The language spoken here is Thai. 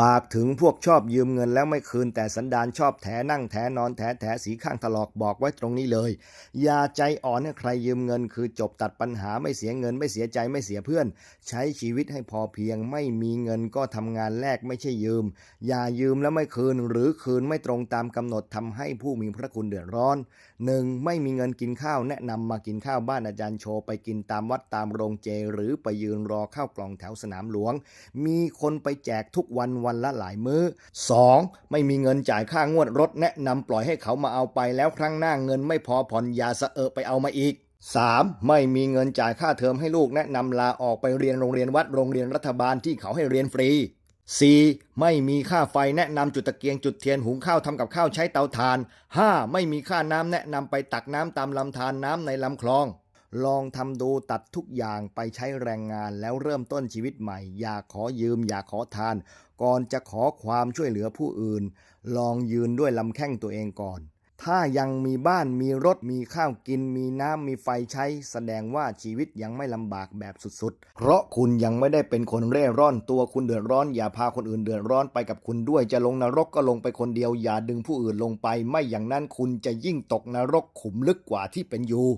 ฝากถึงพวกชอบยืมเงินแล้วไม่คืนแต่สันดานชอบแถนั่งแถนอนแถแถสีข้างถลอกบอกไว้ตรงนี้เลย อย่าใจอ่อนให้ใครยืมเงิน คือจบตัดปัญหาไม่เสียเงินไม่เสียใจไม่เสียเพื่อน ใช้ชีวิตให้พอเพียง ไม่มีเงินก็ทำงานแลกไม่ใช่ยืม อย่ายืมแล้วไม่คืน หรือคืนไม่ตรงตามกำหนดทำให้ผู้มีพระคุณเดือดร้อนหนึ่งไม่มีเงินกินข้าวแนะนำมากินข้าวบ้านอาจารย์โชไปกินตามวัดตามโรงเจ หรือไปยืนรอข้าวกล่องแถวสนามหลวง มีคนไปแจกทุกวันวันละหลายมื้อ 2. ไม่มีเงินจ่ายค่างวดรถแนะนำปล่อยให้เขามาเอาไปแล้วครั้งหน้าเงินไม่พอผ่อนยาสะเอะไปเอามาอีก 3. ไม่มีเงินจ่ายค่าเทอมให้ลูกแนะนำลาออกไปเรียนโรงเรียนวัดโรงเรียนรัฐบาลที่เขาให้เรียนฟรี 4. ไม่มีค่าไฟแนะนำจุดตะเกียงจุดเทียนหุงข้าวทำกับข้าวใช้เตาถ่าน 5. ไม่มีค่าน้ำแนะนำไปตักน้ำตามลำธารน้ำในลำคลอง ลองทำดูตัดทุกอย่างไปใช้แรงงานแล้วเริ่มต้นชีวิตใหม่ อย่าขอยืม อย่าขอทาน ก่อนจะขอความช่วยเหลือผู้อื่น ลองยืนด้วยลำแข้งตัวเองก่อน ถ้ายังมีบ้านมีรถมีข้าวกิน มีน้ำมีไฟใช้ แสดงว่าชีวิตยังไม่ลำบากแบบสุดๆ เพราะคุณยังไม่ได้เป็นคนเร่ร่อนตัวคุณเดือดร้อน อย่าพาคนอื่นเดือดร้อนไปกับคุณด้วยจะลงนรกก็ลงไปคนเดียว อย่าดึงผู้อื่นลงไป ไม่อย่างนั้นคุณจะยิ่งตกนรกขุมลึกกว่าที่เป็นอยู่